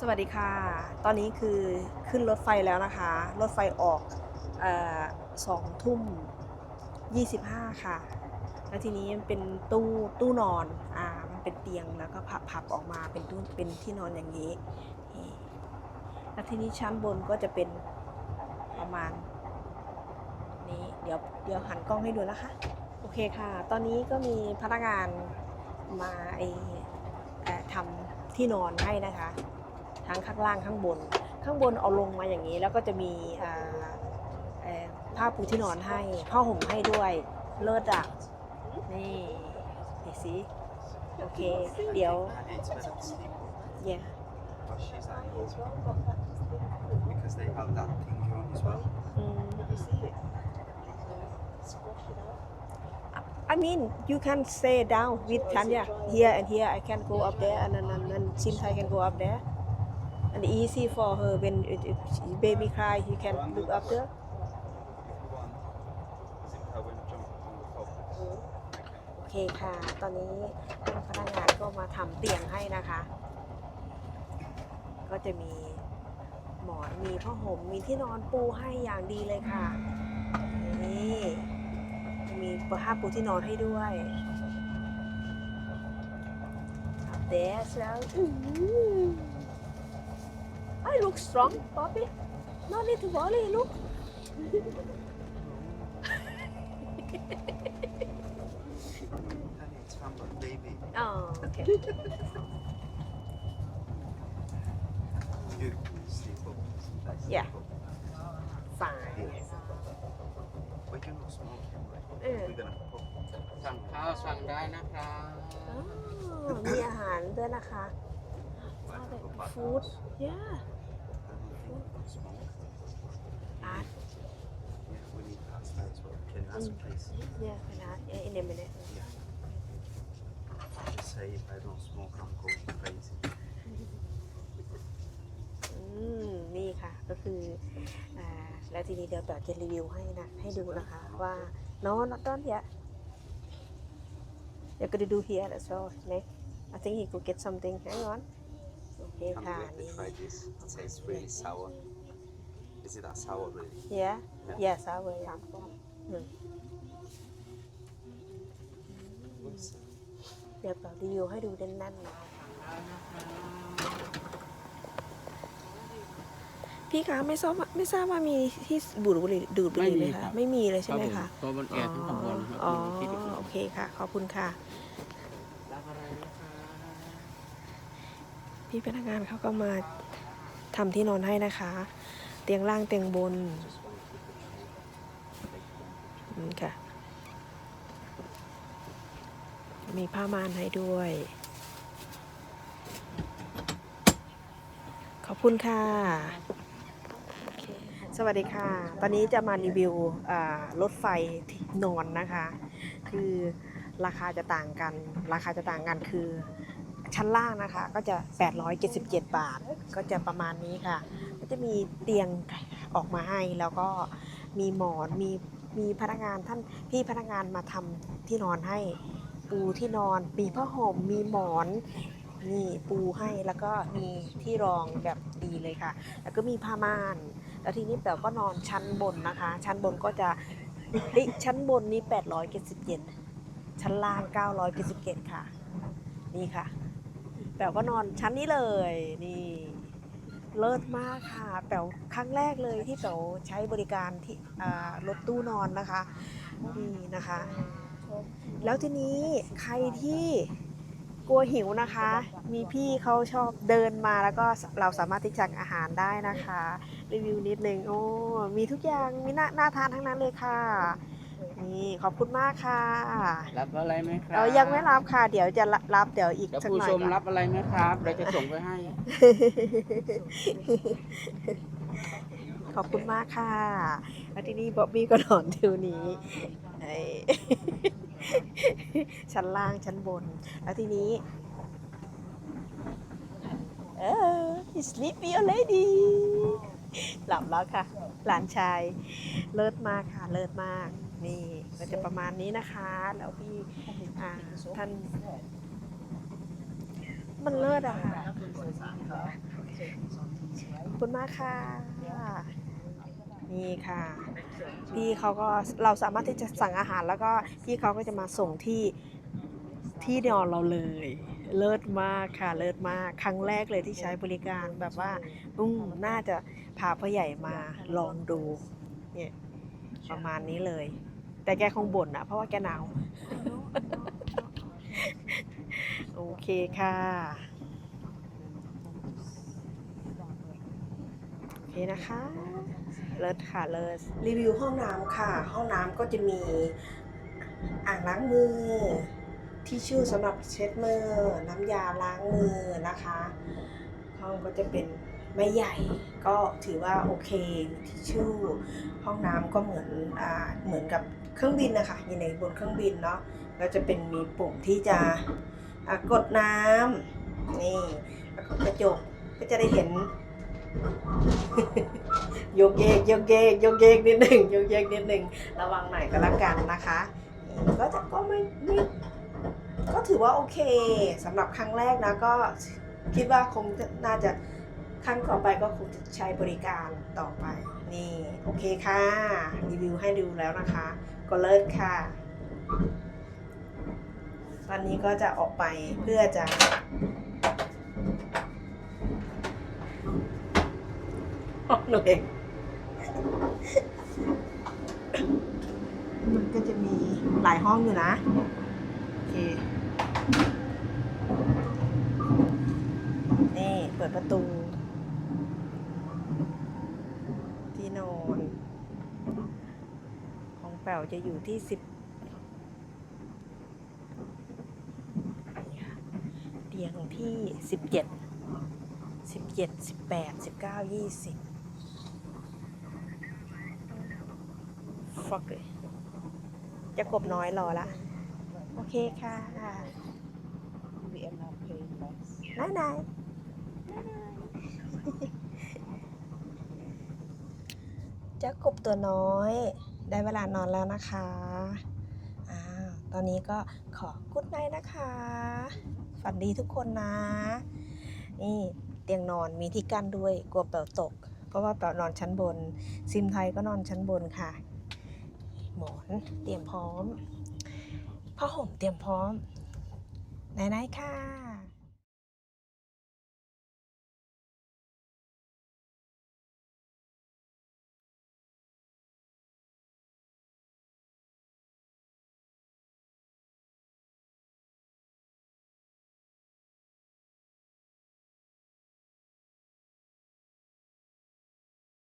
สวัสดีค่ะ ตอนนี้คือขึ้นรถไฟแล้วนะคะ รถไฟออกสองทุ่มยี่สิบห้าค่ะ แล้วทีนี้มันเป็นตู้ตู้นอน อ่า มันเป็นเตียงแล้วก็พับพับออกมาเป็นตู้เป็นที่นอนอย่างนี้ แล้วทีนี้ชั้นบนก็จะเป็นประมาณนี้เดี๋ยวเดี๋ยวหันกล้องให้ดูนะคะ โอเคค่ะ ตอนนี้ก็มีพนักงานมาไออทำที่นอนให้นะคะ ทั้งข้างล่างข้างบน ข้างบนเอาลงมาอย่างนี้ แล้วก็จะมีผ้าปูที่นอนให้ผ้าห่มให้ด้วยเลิศอะนี่ดูสิโอเค เดี๋ยว It's better to sleep yeah but she's at home because they have that thing on as well. อืม I mean you can stay down with Tanya here and here I can go up there and then and then Simthai can go up there and easy for her when it, it, baby cry he can look after โอเคค่ะ ตอนนี้พนักงานก็มาทำเตียงให้นะคะ ก็จะมีหมอน มีผ้าห่ม มีที่นอนปูให้อย่างดีเลยค่ะ นี่มีผ้าปูที่นอนให้ด้วยเดสแล้ว look strong Bobby no need to worry look Honey, it's fun, but baby, oh okay you sleep up. Like, Yeah. sleep up. fine Yeah. But you're not smoking, right? Yeah. We're gonna pop. สั่งข้าวสั่งได้นะครับ อ๋อมีอาหารด้วยนะคะ Like, Other go back food house. yeah art Yeah, we need pasta as well. Can you ask Mm. please? yeah เป็นอาร์ต in a minute Yeah. Just say if I don't smoke, I'm going crazy. นี่ค่ะ ก็คืออแล้วทีนี้เดี๋ยวแบบจะรีวิวให้นะ ให้ดูนะคะ ว่า no not done yet you're gonna do here as well next I think he could get something hang on โอเค I'm ค่ะ going นี่ to try this. It tastes really sour. Is it that sour really? yeah yes I will อืม What's it? เดี๋ยวแบบรีวิวให้ดูแน่นๆนะพี่คะไม่ทราบว่าไม่ทราบว่ามีที่ดูดบุหรี่ดูดบุหรี่ไหมไม่มีครัคะบ ไม่มีเลยใช่ไหมคะตัวบนแอร์ทั้งข้างบนครับอ๋อ ที่ดูดโอเคค่ะ ขอบคุณค่ะ รับอะไรนะคะ พี่พนักงานเขาก็มาทำที่นอนให้นะคะ เตียงล่างเตียงบนนี่ค่ะ มีผ้าม่านให้ด้วย ขอบคุณค่ะ สวัสดีค่ะ ตอนนี้จะมารีวิวรถไฟที่นอนนะคะ คือราคาจะต่างกัน ราคาจะต่างกันคือ ชั้นล่างนะคะ ก็จะ 877 บาท ก็จะประมาณนี้ค่ะ ก็จะมีเตียงออกมาให้แล้วก็มีหมอนมีมีพนักงานท่านพี่พนักงานมาทำที่นอนให้ปูที่นอนมีผ้าห่มมีหมอนนี่ปูให้แล้วก็มีที่รองแบบดีเลยค่ะ แล้วก็มีผ้าม่าน แล้วทีนี้แป๋วก็นอนชั้นบนนะคะ ชั้นบนก็จะชั้นบนนี้877ชั้นล่าง977ค่ะ นี่ค่ะ ป๋วก็นอนชั้นนี้เลยนี่เลิศมากค่ะแป๋วครั้งแรกเลยที่แป๋วใช้บริการที่รถตู้นอนนะคะนี่นะคะ แล้วทีนี้ใครที่กลัวหิวนะคะ มีพี่เขาชอบเดินมาแล้วก็เราสามารถที่จะอาหารได้นะคะ รีวิวนิดนึงโอ้มีทุกอย่างมีน่าน่าทานทั้งนั้นเลยค่ะ นี่ขอบคุณมากค่ะรับอะไรไหมครับเออยังไม่รับค่ะ เดี๋ยวจะรับเดี๋ยวอีกเดี๋ยวสักผู้หน่อยชมก่อนรับอะไรไหมครับเราจะส่งไปให้ ขอบคุณมากค่ะแล้วทีนี้บ๊อบบี้ก็นอนทิวนี้ไอ้ ชั้นล่างชั้นบน แล้วทีนี้ เออ he's sleepy already หลับแล้วค่ะ หลานชาย เลิศมากค่ะ เลิศมาก นี่ก็จะประมาณนี้นะคะ แล้วพี่อ่าท่าน มันเลิศอะค่ะคุณมากค่ะ นี่ค่ะ พี่เขาก็เราสามารถที่จะสั่งอาหารแล้วก็พี่เขาก็จะมาส่งที่ที่นอนเราเลย เลิศมากค่ะ เลิศมาก ครั้งแรกเลยที่ใช้บริการแบบว่า อืมน่าจะพาพ่อใหญ่มาลองดู เนี่ย ประมาณนี้เลย แต่แกคงบ่นนะเพราะว่าแกหนาว โอเคค่ะ โอเคนะคะ เลิศค่ะ เลิศรีวิวห้องน้ำค่ะ ห้องน้ำก็จะมีอ่างล้างมือ ที่ชู่สำหรับเช็ดมือ น้ำยาล้างมือนะคะ ห้องก็จะเป็นไม่ใหญ่ ก็ถือว่าโอเคมีทิชชู่ห้องน้ำก็เหมือนอ่าเหมือนกับเครื่องบินนะคะอยู่ในบนเครื่องบินเนาะก็จะเป็นมีปุ่มที่จะกดน้ำนี่แล้วก็กระจกก็จะได้เห็นโยกเยกโยกเยกโยกเยกนิดหนึ่งโยกเยกนิดหนึ่งระวังหน่อยก็แล้วกันนะคะก็จะก็ไม่ไม่ก็ถือว่าโอเคสำหรับครั้งแรกนะก็คิดว่าคงน่าจะ ครั้งต่อไปก็คงจะใช้บริการต่อไป นี่โอเคค่ะ รีวิวให้ดูแล้วนะคะ ก็เลิศค่ะ ตอนนี้ก็จะออกไปเพื่อจะห้องหนูเองมันก็จะมีหลายห้องอยู่นะ โอเค นี่ เปิดประตู ที่ นอน ของแป๋วจะอยู่ที่สิบนี่ค่ะเตียงที่สิบเจ็ดสิบเจ็ดสิบแปดสิบเก้ายี่สิบฟักเลยจะกบน้อยรอละ โอเคค่ะ We are not paying less นายนาย เจ้ากบตัวน้อย ได้เวลานอนแล้วนะคะอ่าตอนนี้ก็ขอกุดไนนะคะ ฝันดีทุกคนนะ นี่เตียงนอนมีที่กั้นด้วยกลัวแป๋วตก เพราะว่าแป๋วนอนชั้นบน ซิมไทยก็นอนชั้นบนค่ะ หมอนเตรียมพร้อมผ้าห่มเตรียมพร้อมไหนๆค่ะ